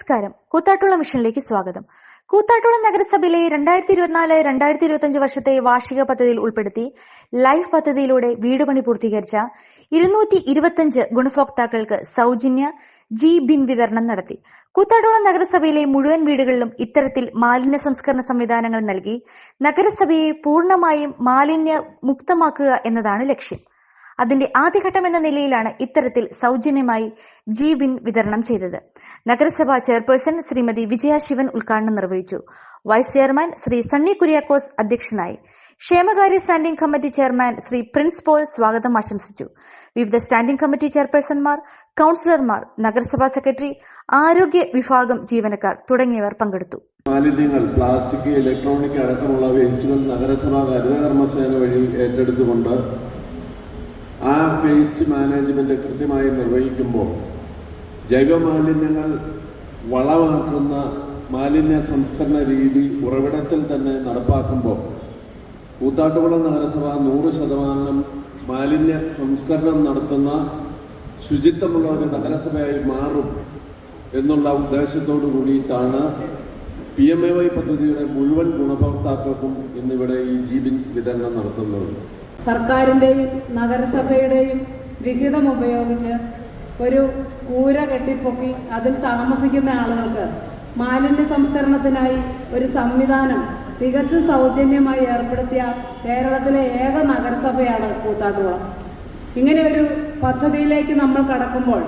നമസ്കാരം. കൂത്താട്ടുള്ള മിഷനിലേക്ക് സ്വാഗതം. കൂത്താട്ടുള്ള നഗരസഭയിലെ രണ്ടായിരത്തി ഇരുപത്തിനാല് രണ്ടായിരത്തി ഇരുപത്തിയഞ്ച് വർഷത്തെ വാർഷിക പദ്ധതിയിൽ ഉൾപ്പെടുത്തി ലൈഫ് പദ്ധതിയിലൂടെ വീട് പണി പൂർത്തീകരിച്ച ഇരുന്നൂറ്റി ഇരുപത്തിയഞ്ച് ഗുണഭോക്താക്കൾക്ക് സൗജന്യ ജി ബിൻ വിതരണം നടത്തി. കൂത്താട്ടുള്ള നഗരസഭയിലെ മുഴുവൻ വീടുകളിലും ഇത്തരത്തിൽ മാലിന്യ സംസ്കരണ സംവിധാനങ്ങൾ നൽകി നഗരസഭയെ പൂർണമായും മാലിന്യ മുക്തമാക്കുക എന്നതാണ് ലക്ഷ്യം. അതിന്റെ ആദ്യഘട്ടം എന്ന നിലയിലാണ് ഇത്തരത്തിൽ സൗജന്യമായി ജി വിതരണം ചെയ്തത്. നഗരസഭാ ചെയർപേഴ്സൺ ശ്രീമതി വിജയ ശിവൻ ഉദ്ഘാടനം നിർവഹിച്ചു. വൈസ് ചെയർമാൻ ശ്രീ സണ്ണി കുര്യാക്കോസ് അധ്യക്ഷനായി. ക്ഷേമകാര്യ standing committee chairman Shri Prince Paul സ്വാഗതം ആശംസിച്ചു. വിവിധ സ്റ്റാൻഡിംഗ് കമ്മിറ്റി ചെയർപേഴ്സൺമാർ കൌൺസിലർമാർ നഗരസഭാ സെക്രട്ടറി ആരോഗ്യ വിഭാഗം ജീവനക്കാർ തുടങ്ങിയവർ പങ്കെടുത്തു. മാലിന്യങ്ങൾ പ്ലാസ്റ്റിക് ഇലക്ട്രോണിക് അടക്കമുള്ള വേസ്റ്റുകൾ നഗരസഭാ ഹരിതകർമ്മസേന വഴി ഏറ്റെടുത്തുകൊണ്ട് ആ വേസ്റ്റ് മാനേജ്മെന്റ് കൃത്യമായി നിർവഹിക്കുമ്പോൾ ജൈവമാലിന്യങ്ങൾ വളമാക്കുന്ന മാലിന്യ സംസ്കരണ രീതി ഉറവിടത്തിൽ തന്നെ നടപ്പാക്കുമ്പോൾ കൂത്താട്ടുകുളം നഗരസഭ നൂറ് ശതമാനം മാലിന്യ സംസ്കരണം നടത്തുന്ന ശുചിത്വമുള്ള ഒരു നഗരസഭയായി മാറും എന്നുള്ള ഉദ്ദേശത്തോടു കൂടിയിട്ടാണ് പി എം എ വൈ പദ്ധതിയുടെ മുഴുവൻ ഗുണഭോക്താക്കൾക്കും ഇന്നിവിടെ ഈ ജീവിൻ വിതരണം നടത്തുന്നത്. സർക്കാരിന്റെയും നഗരസഭയുടെയും വിഹിതം ഉപയോഗിച്ച് ഒരു കൂര കെട്ടിപ്പൊക്കി അതിൽ താമസിക്കുന്ന ആളുകൾക്ക് മാലിന്യ സംസ്കരണത്തിനായി ഒരു സംവിധാനം തികച്ചും സൗജന്യമായി ഏർപ്പെടുത്തിയ കേരളത്തിലെ ഏക നഗരസഭയാണ് കൂത്താട്ടുകുളം. ഇങ്ങനെ ഒരു പദ്ധതിയിലേക്ക് നമ്മൾ കടക്കുമ്പോൾ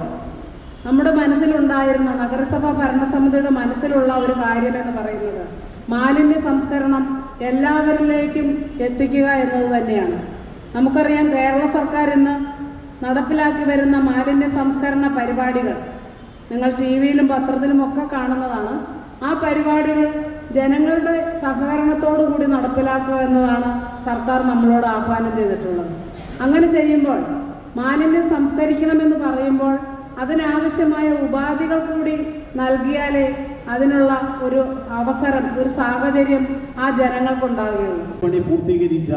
നമ്മുടെ മനസ്സിലുണ്ടായിരുന്ന നഗരസഭാ ഭരണസമിതിയുടെ മനസ്സിലുള്ള ഒരു കാര്യം എന്ന് പറയുന്നത് മാലിന്യ സംസ്കരണം എല്ലാവരിലേക്കും എത്തിക്കുക എന്നത് തന്നെയാണ്. നമുക്കറിയാം കേരള സർക്കാർ ഇന്ന് നടപ്പിലാക്കി വരുന്ന മാലിന്യ സംസ്കരണ പരിപാടികൾ. നിങ്ങൾ ടി വിയിലും പത്രത്തിലും ഒക്കെ കാണുന്നതാണ്. ആ പരിപാടികൾ ജനങ്ങളുടെ സഹകരണത്തോടു കൂടി നടപ്പിലാക്കുക എന്നതാണ് സർക്കാർ നമ്മളോട് ആഹ്വാനം ചെയ്തിട്ടുള്ളത്. അങ്ങനെ ചെയ്യുമ്പോൾ മാലിന്യം സംസ്കരിക്കണമെന്ന് പറയുമ്പോൾ അതിനാവശ്യമായ ഉപാധികൾ കൂടി നൽകിയാലേ അതിനുള്ള ഒരു അവസരം ഒരു സാഹചര്യം ആ ജനങ്ങൾക്കുണ്ടാകുകയുള്ളൂ പണി പൂർത്തീകരിച്ച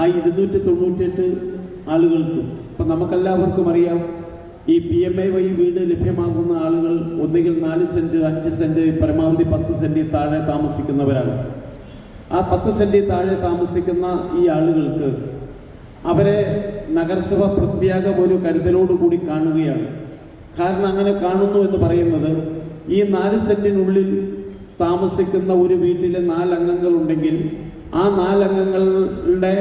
ആ ഇരുന്നൂറ്റി തൊണ്ണൂറ്റെട്ട് ആളുകൾക്കും ഇപ്പം നമുക്കെല്ലാവർക്കും അറിയാം ഈ പി എം എ വഴി വീട് ലഭ്യമാകുന്ന ആളുകൾ ഒന്നുകിൽ നാല് സെന്റ് അഞ്ച് സെന്റ് പരമാവധി പത്ത് സെന്റിൽ താഴെ താമസിക്കുന്നവരാണ്. ആ പത്ത് സെന്റിൽ താഴെ താമസിക്കുന്ന ഈ ആളുകൾക്ക് അവരെ നഗരസഭ പ്രത്യേകം ഒരു കരുതലോടുകൂടി കാണുകയാണ്. കാരണം അങ്ങനെ കാണുന്നു എന്ന് പറയുന്നത് ഈ നാല് സെന്റിനുള്ളിൽ താമസിക്കുന്ന ഒരു വീട്ടിലെ നാലംഗങ്ങളുണ്ടെങ്കിൽ ആ നാലംഗങ്ങളുടെ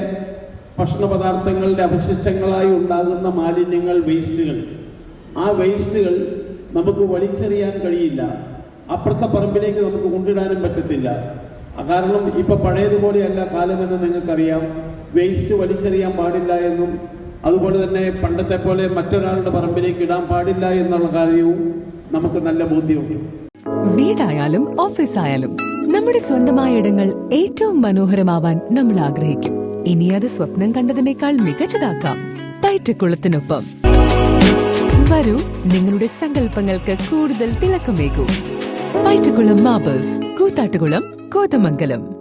ഭക്ഷണ പദാർത്ഥങ്ങളുടെ അവശിഷ്ടങ്ങളായി ഉണ്ടാകുന്ന മാലിന്യങ്ങൾ വേസ്റ്റുകൾ ആ വേസ്റ്റുകൾ നമുക്ക് വലിച്ചെറിയാൻ കഴിയില്ല. അപ്പുറത്തെ പറമ്പിലേക്ക് നമുക്ക് കൊണ്ടിടാനും പറ്റത്തില്ല. കാരണം ഇപ്പൊ പഴയതുപോലെയല്ല കാലമെന്ന് നിങ്ങൾക്കറിയാം. വേസ്റ്റ് വലിച്ചെറിയാൻ പാടില്ല എന്നും അതുപോലെ തന്നെ പണ്ടത്തെ പോലെ മറ്റൊരാളുടെ പറമ്പിലേക്ക് ഇടാൻ പാടില്ല എന്നുള്ള കാര്യവും നമുക്ക് നല്ല ബോധ്യമുണ്ട്. വീടായാലും ഓഫീസായാലും നമ്മുടെ സ്വന്തമായ ഇടങ്ങൾ ഏറ്റവും മനോഹരമാവാൻ നമ്മൾ ആഗ്രഹിക്കും. ഇനി അത് സ്വപ്നം കണ്ടതിനേക്കാൾ മികച്ചതാക്കാം പയറ്റക്കുളത്തിനൊപ്പം വരൂ നിങ്ങളുടെ സങ്കല്പങ്ങൾക്ക് കൂടുതൽ തിളക്കമേകൂ. പയറ്റക്കുളം മാബേഴ്സ് കൂത്താട്ടുകുളം കോതമംഗലം.